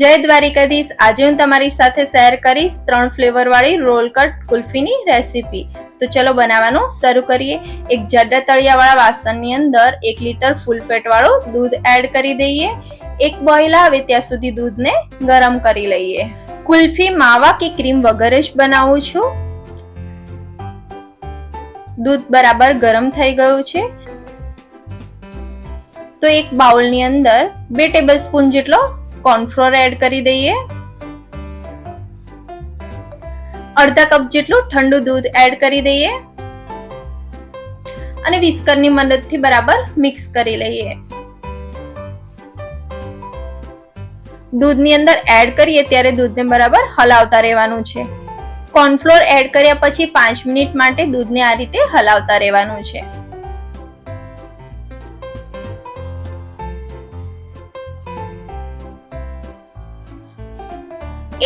જય દ્વારિકાધીશ. આજે હું તમારી સાથે શેર કરીશ ત્રણ ફ્લેવર વાળી રોલ કટ કુલ્ફીની રેસીપી. તો ચલો બનાવવાનું શરૂ કરીએ. એક જાડા તળિયાવાળા વાસણની અંદર એક લીટર ફૂલ ફેટ વાળું દૂધ એડ કરી દઈએ. એક બોઇલ આવે ત્યાં સુધી દૂધને ગરમ કરી લઈએ. કુલ્ફી, માવા કે ક્રીમ વગર જ બનાવું છું. દૂધ બરાબર ગરમ થઈ ગયું છે. તો એક બાઉલની અંદર બે ટેબલ સ્પૂન જેટલો કોર્નફ્લોર એડ કરી દઈએ. અડધા કપ જેટલું ઠંડુ દૂધ એડ કરી દઈએ. અને વિસ્કરની મદદથી બરાબર મિક્સ કરી લઈએ. દૂધની અંદર એડ કરીએ ત્યારે દૂધને બરાબર હલાવતા રહેવાનું છે. કોર્નફ્લોર એડ કર્યા પછી પાંચ મિનિટ માટે દૂધને આ રીતે હલાવતા રહેવાનું છે.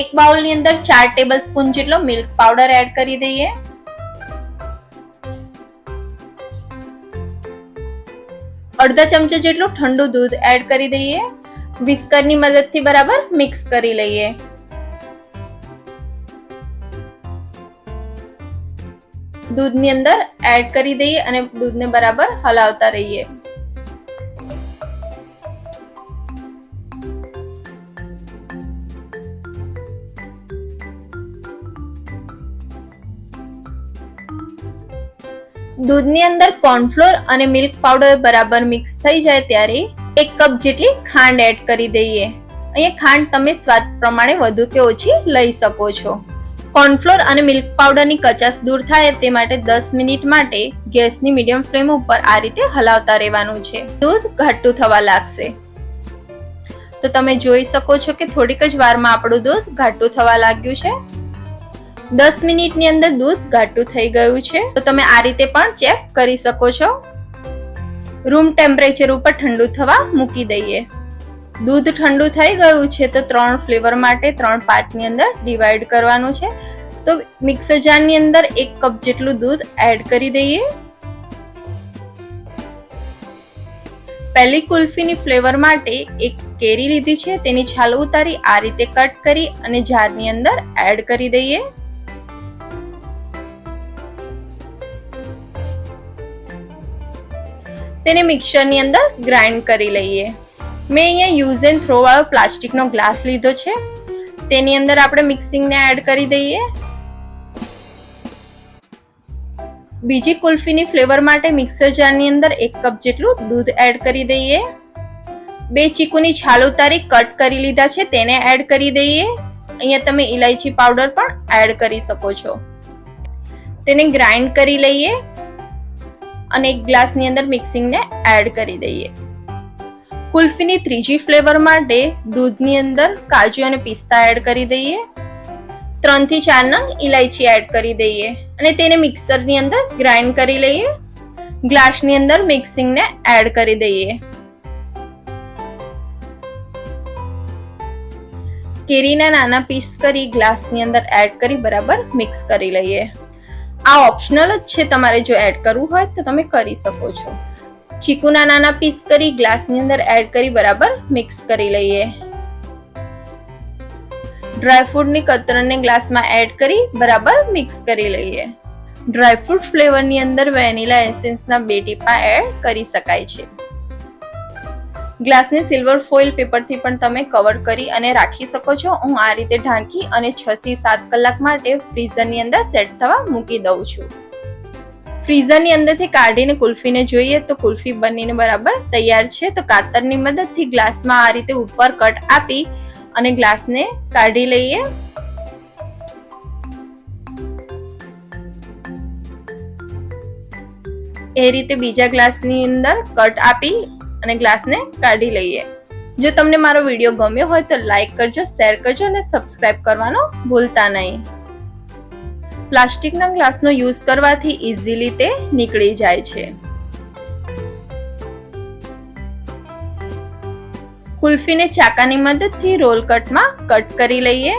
એક બાઉલની અંદર ચાર ટેબલ સ્પૂન જેટલો મિલ્ક પાવડર એડ કરી દઈએ. અડધા ચમચા જેટલું ઠંડુ દૂધ એડ કરી દઈએ. વિસ્કરની મદદથી બરાબર મિક્સ કરી લઈએ. દૂધની અંદર એડ કરી દઈએ અને દૂધને બરાબર હલાવતા રહીએ. દૂધની અંદર કોર્નફ્લોર અને મિલ્ક પાવડર બરાબર મિક્સ થઈ જાય ત્યારે એક કપ જેટલી ખાંડ એડ કરી દઈએ. અહીંયા ખાંડ તમે સ્વાદ પ્રમાણે વધુ કે ઓછી લઈ શકો છો. કોર્નફ્લોર અને મિલ્ક પાવડરની કચાશ દૂર થાય તે માટે દસ મિનિટ માટે ગેસની મીડિયમ ફ્લેમ ઉપર આ રીતે હલાવતા રહેવાનું છે. દૂધ ઘાટું થવા લાગશે. તો તમે જોઈ શકો છો કે થોડીક જ વારમાં આપણું દૂધ ઘાટું થવા લાગ્યું છે. દસ મિનિટની અંદર દૂધ ઘાટું થઈ ગયું છે. તો તમે આ રીતે પણ ચેક કરી શકો છો. રૂમ ટેમ્પરેચર ઉપર ઠંડુ થવા મૂકી દઈએ. દૂધ ઠંડુ થઈ ગયું છે તો ત્રણ ફ્લેવર માટે ત્રણ પાર્ટની અંદર ડિવાઈડ કરવાનું છે. તો મિક્સર જારની અંદર એક કપ જેટલું દૂધ એડ કરી દઈએ. પહેલી કુલ્ફીની ફ્લેવર માટે એક કેરી લીધી છે. તેની છાલ ઉતારી આ રીતે કટ કરી અને જારની અંદર એડ કરી દઈએ. તેને મિક્સરની અંદર ગ્રાઇન્ડ કરી લઈએ. મેં અહીંયા યુઝ એન્ડ થ્રો વાળો પ્લાસ્ટિકનો ગ્લાસ લીધો છે. તેની અંદર આપણે મિક્સિંગને એડ કરી દઈએ. બીજી કુલ્ફીની ફ્લેવર માટે મિક્સર જારની અંદર એક કપ જેટલું દૂધ એડ કરી દઈએ. બે ચીકુની છાલ ઉતારી કટ કરી લીધા છે, તેને એડ કરી દઈએ. અહીંયા તમે ઇલાયચી પાવડર પણ એડ કરી શકો છો. તેને ગ્રાઇન્ડ કરી લઈએ. અને એક ગ્લાસની અંદર મિક્સિંગને એડ કરી દઈએ. કુલ્ફીની ત્રીજી ફ્લેવર માટે દૂધની અંદર કાજુ અને પિસ્તા એડ કરી દઈએ. ત્રણથી ચાર નંગ ઇલાયચી એડ કરી દઈએ અને તેને મિક્સરની અંદર ગ્રાઇન્ડ કરી લઈએ. ગ્લાસની અંદર મિક્સિંગને એડ કરી દઈએ. કેરીના નાના પીસ કરી ગ્લાસની અંદર એડ કરી બરાબર મિક્સ કરી લઈએ. આ ઓપ્શનલ જ છે તમારે જો એડ કરવું હોય તો તમે કરી શકો છો. ચીકુના નાના પીસ કરી ગ્લાસની અંદર એડ કરી, બરાબર મિક્સ કરી લઈએ. ડ્રાયફ્રૂટની કતરણને ગ્લાસમાં એડ કરી, બરાબર મિક્સ કરી લઈએ. ડ્રાયફ્રૂટ ફ્લેવરની અંદર વેનીલા એસેન્સના બે ટીપા એડ કરી શકાય છે. ગ્લાસને સિલ્વર ફોઇલ પેપરથી પણ તમે કવર કરી અને રાખી શકો છો. હું આ રીતે ઢાંકી અને છ થી સાત કલાક માટે ફ્રીઝરની અંદર સેટ થવા મૂકી દઉં છું. ફ્રીઝરની અંદરથી કાઢીને કુલ્ફીને જોઈએ તો કુલ્ફી બનીને બરાબર તૈયાર છે. તો કાતરની મદદથી ગ્લાસમાં આ રીતે ઉપર કટ આપી અને ગ્લાસને કાઢી લઈએ. એ રીતે બીજા ગ્લાસની અંદર કટ આપી અને ગ્લાસને કાઢી લઈએ. જો તમને મારો વીડિયો ગમ્યો હોય તો લાઈક કરજો, શેર કરજો અને સબસ્ક્રાઇબ કરવાનો ભૂલતા નહીં. પ્લાસ્ટિકના ગ્લાસનો યુઝ કરવાથી ઇઝીલી તે નીકળી જાય છે. કુલ્ફીને ચાકાની મદદથી રોલ કટમાં કટ કરી લઈએ.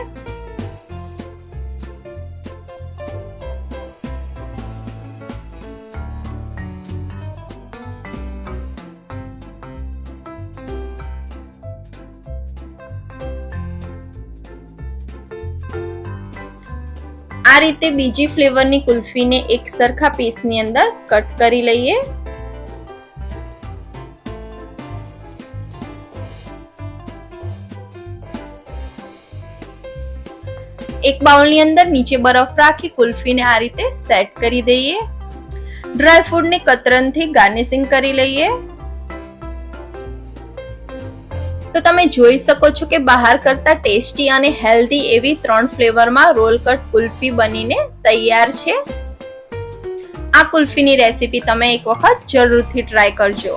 આ રીતે બીજી ફ્લેવરની કુલ્ફીને એક સરખા પીસની અંદર કટ કરી લઈએ. એક બાઉલની અંદર નીચે બરફ રાખી કુલ્ફીને આ રીતે સેટ કરી દઈએ. ડ્રાય ફ્રૂટને કતરનથી ગાર્નિશિંગ કરી લઈએ. તો તમે જોઈ શકો છો કે બહાર કરતા ટેસ્ટી અને હેલ્ધી એવી ત્રણ ફ્લેવરમાં રોલ કટ કુલ્ફી બનીને તૈયાર છે. આ કુલ્ફીની રેસીપી તમે એક વખત જરૂરથી ટ્રાય કરજો.